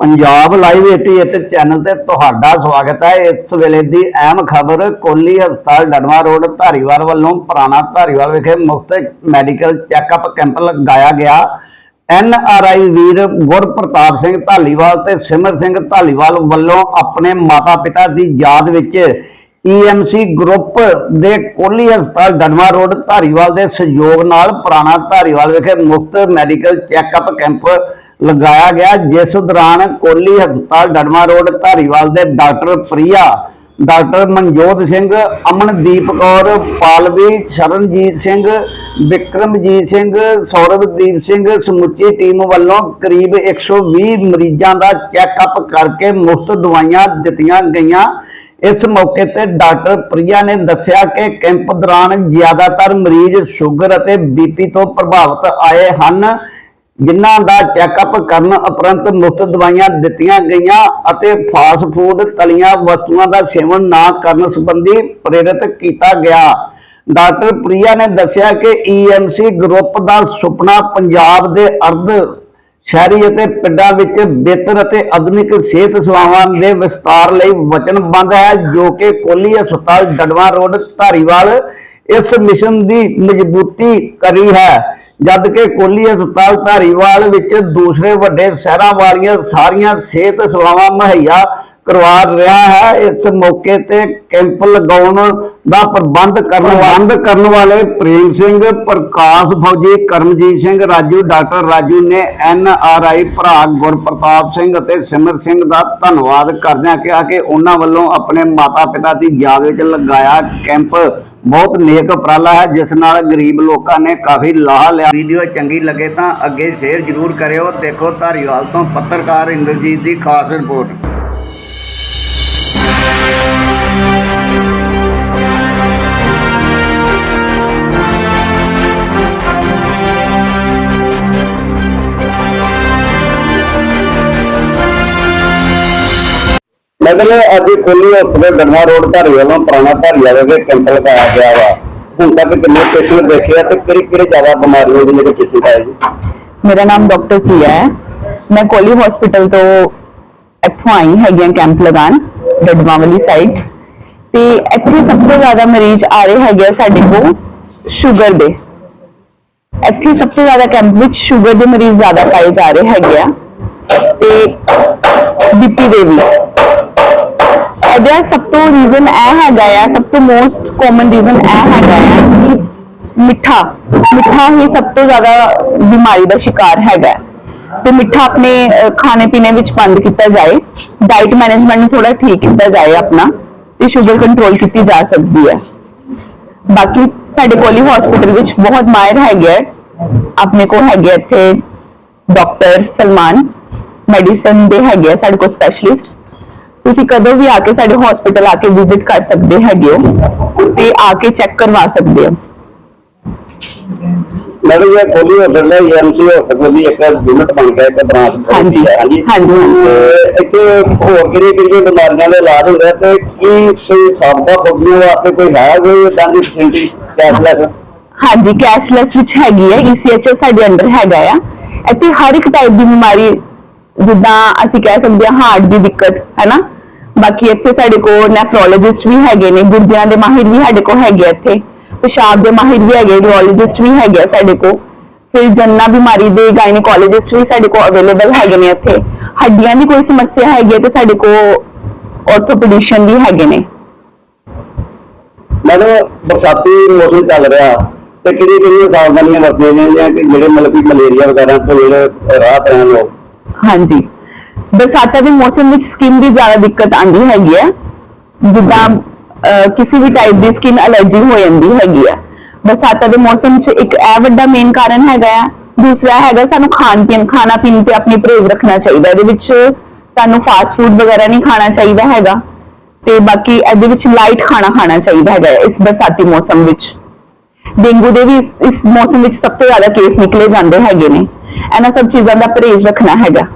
Punjab live 88 channel ਤੇ ਤੁਹਾਡਾ ਸਵਾਗਤ ਹੈ। ਇਸ ਵੇਲੇ ਦੀ ਅਹਿਮ ਖਬਰ ਕੋਲੀ ਹਸਪਤਾਲ ਡੜਵਾ ਰੋਡ ਧਾਰੀਵਾਲ ਵੱਲੋਂ ਪੁਰਾਣਾ ਧਾਰੀਵਾਲ ਵਿਖੇ ਮੁਫਤ ਮੈਡੀਕਲ ਚੈੱਕਅਪ ਕੈਂਪ ਲਗਾਇਆ ਗਿਆ। ਐਨ ਆਰ ਆਈ ਵੀਰ ਗੁਰਪ੍ਰਤਾਪ ਸਿੰਘ ਧਾਲੀਵਾਲ ਤੇ ਸਿਮਰ ਸਿੰਘ ਧਾਲੀਵਾਲ ਵੱਲੋਂ ਆਪਣੇ ਮਾਤਾ-ਪਿਤਾ ਦੀ ਯਾਦ ਵਿੱਚ ਈਐਮਸੀ ਗਰੁੱਪ ਦੇ ਕੋਲੀ ਹਸਪਤਾਲ ਡੜਵਾ ਰੋਡ ਧਾਰੀਵਾਲ ਦੇ ਸਹਿਯੋਗ ਨਾਲ ਪੁਰਾਣਾ ਧਾਰੀਵਾਲ ਵਿਖੇ ਮੁਫਤ ਮੈਡੀਕਲ ਚੈੱਕਅਪ ਕੈਂਪ ਲਗਾਇਆ ਗਿਆ, ਜਿਸ ਦੌਰਾਨ ਕੋਲੀ ਹਸਪਤਾਲ ਡੜਵਾ ਰੋਡ, ਧਾਰੀਵਾਲ ਦੇ ਡਾਕਟਰ ਪ੍ਰਿਆ, ਡਾਕਟਰ ਮਨਜੋਤ ਸਿੰਘ, ਅਮਨਦੀਪ ਕੌਰ, ਪਾਲਵੀ, ਸ਼ਰਨਜੀਤ ਸਿੰਘ, ਵਿਕਰਮਜੀਤ ਸਿੰਘ, ਸੌਰਵਦੀਪ ਸਿੰਘ, ਸਮੁੱਚੀ ਟੀਮ ਵੱਲੋਂ ਕਰੀਬ 120 ਮਰੀਜ਼ਾਂ ਦਾ ਚੈੱਕਅਪ ਕਰਕੇ ਮੁਫਤ ਦਵਾਈਆਂ ਦਿੱਤੀਆਂ ਗਈਆਂ। ਇਸ ਮੌਕੇ ਤੇ ਡਾਕਟਰ ਪ੍ਰਿਆ ਨੇ ਦੱਸਿਆ ਕਿ ਕੈਂਪ ਦੌਰਾਨ ਜ਼ਿਆਦਾਤਰ ਮਰੀਜ਼ ਸ਼ੂਗਰ ਅਤੇ ਬੀਪੀ ਤੋਂ ਪ੍ਰਭਾਵਿਤ ਆਏ ਹਨ। ਜਿਨ੍ਹਾਂ ਦਾ ਚੈੱਕਅਪ ਕਰਨ ਉਪਰੰਤ ਮੁਫਤ ਦਵਾਈਆਂ ਦਿੱਤੀਆਂ ਗਈਆਂ ਅਤੇ ਫਾਸਟ ਫੂਡ ਤਲੀਆਂ ਵਸਤੂਆਂ ਦਾ ਸੇਵਨ ਨਾ ਕਰਨ ਸੰਬੰਧੀ ਪ੍ਰੇਰਿਤ ਕੀਤਾ ਗਿਆ। ਡਾਕਟਰ ਪ੍ਰਿਆ ਨੇ ਦੱਸਿਆ ਕਿ ਈਐਮਸੀ ਗਰੁੱਪ ਦਾ ਸੁਪਨਾ ਪੰਜਾਬ ਦੇ ਅਰਧ ਸ਼ਹਿਰੀ ਅਤੇ ਪਿੰਡਾਂ ਵਿੱਚ ਬਿਹਤਰ ਅਤੇ ਆਧੁਨਿਕ ਸਿਹਤ ਸੇਵਾਵਾਂ ਦੇ ਵਿਸਤਾਰ ਲਈ ਵਚਨਬੱਧ ਹੈ, ਜੋ ਕਿ ਕੋਲੀ ਹਸਪਤਾਲ ਡੜਵਾ ਰੋਡ ਧਾਰੀਵਾਲ ਇਸ ਮਿਸ਼ਨ ਦੀ ਮਜ਼ਬੂਤੀ ਕਰੀ ਹੈ। ਜਦ ਕਿ ਕੋਲੀ ਹਸਪਤਾਲ ਧਾਰੀਵਾਲ ਵਿੱਚ ਦੂਸਰੇ ਵੱਡੇ ਸ਼ਹਿਰਾਂ ਵਾਲੀਆਂ ਸਾਰੀਆਂ ਸਿਹਤ ਸੇਵਾਵਾਂ ਮੁਹੱਈਆ ਕਰਵਾ ਰਿਹਾ ਹੈ। ਇਸ ਮੌਕੇ ਤੇ ਕੈਂਪ ਲਗਾਉਣ ਦਾ ਪ੍ਰਬੰਧ ਕਰਨ ਪ੍ਰਬੰਧ ਕਰਨ ਵਾਲੇ ਪ੍ਰੇਮ ਸਿੰਘ, ਪ੍ਰਕਾਸ਼ ਫੌਜੀ, ਕਰਮਜੀਤ ਸਿੰਘ ਰਾਜੂ, ਡਾਕਟਰ ਰਾਜੂ ਨੇ ਐਨ ਆਰ ਆਈ ਭਰਾ ਗੁਰਪ੍ਰਤਾਪ ਸਿੰਘ ਅਤੇ ਸਿਮਰ ਸਿੰਘ ਦਾ ਧੰਨਵਾਦ ਕਰਦਿਆਂ ਕਿਹਾ ਕਿ ਉਹਨਾਂ ਵੱਲੋਂ ਆਪਣੇ ਮਾਤਾ-ਪਿਤਾ ਦੀ ਯਾਦ ਵਿੱਚ ਲਗਾਇਆ ਕੈਂਪ ਬਹੁਤ ਨੇਕ ਉਪਰਾਲਾ ਹੈ, ਜਿਸ ਨਾਲ ਗਰੀਬ ਲੋਕਾਂ ਨੇ ਕਾਫੀ ਲਾਹਾ ਲਿਆ। ਵੀਡੀਓ ਚੰਗੀ ਲੱਗੇ ਤਾਂ ਅੱਗੇ ਸ਼ੇਅਰ ਜ਼ਰੂਰ ਕਰਿਓ। ਦੇਖੋ ਧਾਰੀਵਾਲ ਤੋਂ ਪੱਤਰਕਾਰ ਇੰਦਰਜੀਤ ਦੀ ਖਾਸ ਰਿਪੋਰਟ। ਮਤਲਬ ਅੱਜ ਖੋਲੀ ਹਸਪਤਾਲ ਡਰਮਾ ਰੋਡ ਧਾਰੀ ਵੱਲੋਂ ਪੁਰਾਣਾ ਧਾਰੀ ਵਾਲੇ ਦੇ ਕੈਂਪ ਲਗਾਇਆ ਗਿਆ ਵਾ। ਹੁਣ ਤੱਕ ਕਿੰਨੇ ਪੇਸ਼ੈਂਟ ਦੇਖੇ ਆ ਤੇ ਕਿਹੜੇ ਕਿਹੜੇ ਜ਼ਿਆਦਾ ਬਿਮਾਰੀਆਂ ਦੇ ਜਿਹੜੇ ਪੇਸ਼ੈਂਟ ਆਏ ਜੀ? ਮੇਰਾ ਨਾਮ ਡਾਕਟਰ ਪ੍ਰਿਆ ਹੈ। ਮੈਂ ਕੋਲੀ ਹਸਪੀਟਲ ਤੋਂ ਇੱਥੋਂ ਆਈ ਹੈਗੀ ਹਾਂ ਕੈਂਪ ਲਗਾਉਣ ਡਡਮਾ ਵਾਲੀ ਸਾਈਡ ਤੇ ਇੱਥੇ ਸਭ ਤੋਂ ਜ਼ਿਆਦਾ ਮਰੀਜ਼ ਆ ਰਹੇ ਹੈਗੇ ਆ ਸਾਡੇ ਕੋਲ ਸ਼ੂਗਰ ਦੇ। ਇੱਥੇ ਸਭ ਤੋਂ ਜ਼ਿਆਦਾ ਕੈਂਪ ਵਿੱਚ ਸ਼ੂਗਰ ਦੇ ਮਰੀਜ਼ ਜ਼ਿਆਦਾ ਪਾਏ ਜਾ ਰਹੇ ਹੈਗੇ ਆ। ਤੇ ਬੀਪੀ ਦੇ ਵੀ। ਇਹਦਾ ਸਭ ਤੋਂ ਰੀਜ਼ਨ ਇਹ ਹੈਗਾ ਆ ਸਭ ਤੋਂ ਮੋਸਟ ਕਾਮਨ ਰੀਜ਼ਨ ਇਹ ਹੈਗਾ ਆ ਕਿ ਮਿੱਠਾ ਮਿੱਠਾ ਹੀ ਸਭ ਤੋਂ ਜ਼ਿਆਦਾ ਬਿਮਾਰੀ ਦਾ ਸ਼ਿਕਾਰ ਹੈਗਾ ਹੈ। ਤੇ ਮਿੱਠਾ ਆਪਣੇ ਅਹ, ਖਾਣੇ ਪੀਣੇ ਵਿੱਚ ਬੰਦ ਕੀਤਾ ਜਾਏ ਡਾਈਟ ਮੈਨੇਜਮੈਂਟ ਨੂੰ ਥੋੜਾ ਠੀਕ ਕੀਤਾ ਜਾਏ ਆਪਣਾ ਤੇ ਸ਼ੂਗਰ ਕੰਟਰੋਲ ਕੀਤੀ ਜਾ ਸਕਦੀ ਹੈ ਬਾਕੀ ਸਾਡੇ ਕੋਲੀ ਹਸਪੀਟਲ ਵਿੱਚ ਬਹੁਤ ਮਾਹਿਰ ਹੈਗੇ ਹੈ। ਆਪਣੇ ਕੋਲ ਹੈਗੇ ਇੱਥੇ ਡਾਕਟਰ ਸਲਮਾਨ ਮੈਡੀਸਨ ਦੇ ਹੈਗੇ ਆ ਸਾਡੇ ਕੋਲ ਸਪੈਸ਼ਲਿਸਟ ਤੁਸੀਂ ਕਦੋਂ ਵੀ ਆ ਕੇ ਸਾਡੇ ਹਸਪੀਟਲ ਆ ਕੇ ਵਿਜ਼ਿਟ ਕਰ ਸਕਦੇ ਹੈਗੇ ਹੋ ਤੇ ਆ ਕੇ ਚੈੱਕ ਕਰਵਾ ਸਕਦੇ ਹੋ। ਮੈਡਮ ਇਹ ਖੋਲੀ ਹਸਪਤਾਲ ਹੈ ਐਮਸੀ ਹਸਪਤਾਲ ਦੀ ਇੱਕ ਯੂਨਿਟ ਬਣ ਗਿਆ ਇੱਕ ਬ੍ਰਾਂਚ ਹਾਂਜੀ ਹਾਂਜੀ। ਹਾਂਜੀ ਤੇ ਇੱਥੇ ਹੋਰ ਕਿਹੜੀਆਂ ਕਿਹੜੀਆਂ ਬਿਮਾਰੀਆਂ ਦੇ ਇਲਾਜ ਹੁੰਦੇ ਆ ਤੇ ਕੀ ਕੋਈ ਸਾਬਕਾ ਫੌਜੀਆਂ ਵਾਸਤੇ ਕੋਈ ਹੈ ਕੋਈ ਇਦਾਂ ਦੀ ਫੈਸਿਲਿਟੀ ਕੈਸ਼ਲੈਸ ਹਾਂਜੀ ਕੈਸ਼ਲੈਸ ਵਿੱਚ ਹੈਗੀ ਹੈ ECHS ਸਾਡੇ ਅੰਡਰ ਹੈਗਾ ਆ। ਇੱਥੇ ਹਰ ਇੱਕ ਟਾਈਪ ਦੀ ਬਿਮਾਰੀ ਜਿੱਦਾਂ ਅਸੀਂ ਕਹਿ ਸਕਦੇ ਹਾਂ ਹਾਰਟ ਦੀ ਦਿੱਕਤ ਹੈ ਨਾ ਬਾਕੀ ਇੱਥੇ ਸਾਡੇ ਕੋਲ ਨੈਫਰੋਲੋਜਿਸਟ ਵੀ ਹੈਗੇ ਨੇ, ਗੁਰਦਿਆਂ ਦੇ ਮਾਹਿਰ ਵੀ ਸਾਡੇ ਕੋਲ ਹੈਗੇ ਇੱਥੇ। ਪਿਸ਼ਾਬ ਦੇ ਮਾਹਿਰ ਵੀ ਹੈਗੇ ਰੂਰੋਲੋਜਿਸਟ ਵੀ ਹੈਗੇ ਸਾਡੇ ਕੋਲ। ਫਿਰ ਜਨਨਾ ਬਿਮਾਰੀ ਦੇ ਗਾਇਨੋਕੋਲੋਜਿਸਟ ਵੀ ਸਾਡੇ ਕੋਲ ਅਵੇਲੇਬਲ ਹੈਗੇ ਨੇ ਇੱਥੇ। ਹੱਡੀਆਂ ਦੀ ਕੋਈ ਸਮੱਸਿਆ ਹੈਗੀ ਹੈ ਤੇ ਸਾਡੇ ਕੋਲ ਆਰਥੋਪੈਡਿਸ਼ਨ ਵੀ ਹੈਗੇ ਨੇ। ਮੈਡਮ ਬਰਸਾਤੀ ਮੌਸਮ ਚੱਲ ਰਿਹਾ ਤੇ ਕਿਹੜੀ ਕਿਹੜੀਆਂ ਸਾਵਧਾਨੀਆਂ ਵਰਤੀਆਂ ਜਾਂਦੀਆਂ ਕਿ ਜਿਹੜੇ ਮਤਲਬ ਕਿ ਮਲੇਰੀਆ ਵਗੈਰਾ ਤੋਂ ਜਿਹੜੇ ਰਾਹਤ ਰਹਿਣ ਲੋਕ? ਹਾਂਜੀ। ਬਰਸਾਤਾਂ ਦੇ ਮੌਸਮ ਵਿੱਚ ਸਕਿਨ ਦੀ ਜ਼ਿਆਦਾ ਦਿੱਕਤ ਆਉਂਦੀ ਹੈਗੀ ਹੈ ਜਿੱਦਾਂ ਕਿਸੇ ਵੀ ਟਾਈਪ ਦੀ ਸਕਿਨ ਅਲਰਜੀ ਹੋ ਜਾਂਦੀ ਹੈਗੀ ਹੈ ਬਰਸਾਤਾਂ ਦੇ ਮੌਸਮ 'ਚ ਇੱਕ ਇਹ ਵੱਡਾ ਮੇਨ ਕਾਰਨ ਹੈਗਾ ਆ। ਦੂਸਰਾ ਹੈਗਾ ਸਾਨੂੰ ਖਾਣ ਪੀਣ, ਖਾਣਾ ਪੀਣ ਤੇ ਆਪਣੀ ਪਰਹੇਜ਼ ਰੱਖਣਾ ਚਾਹੀਦਾ। ਇਹਦੇ ਵਿੱਚ ਤੁਹਾਨੂੰ ਫਾਸਟ ਫੂਡ ਵਗੈਰਾ ਨਹੀਂ ਖਾਣਾ ਚਾਹੀਦਾ ਹੈਗਾ। ਤੇ ਬਾਕੀ ਇਹਦੇ ਵਿੱਚ ਲਾਈਟ ਖਾਣਾ ਖਾਣਾ ਚਾਹੀਦਾ ਹੈਗਾ ਇਸ ਬਰਸਾਤੀ ਮੌਸਮ ਵਿੱਚ। ਡੇਂਗੂ ਦੇ ਵੀ ਇਸ ਮੌਸਮ ਵਿੱਚ ਸਭ ਤੋਂ ਜ਼ਿਆਦਾ ਕੇਸ ਨਿਕਲੇ ਜਾਂਦੇ ਹੈਗੇ ਨੇ। ਇਹਨਾਂ ਸਭ ਚੀਜ਼ਾਂ ਦਾ ਪਰਹੇਜ਼ ਰੱਖਣਾ ਹੈਗਾ।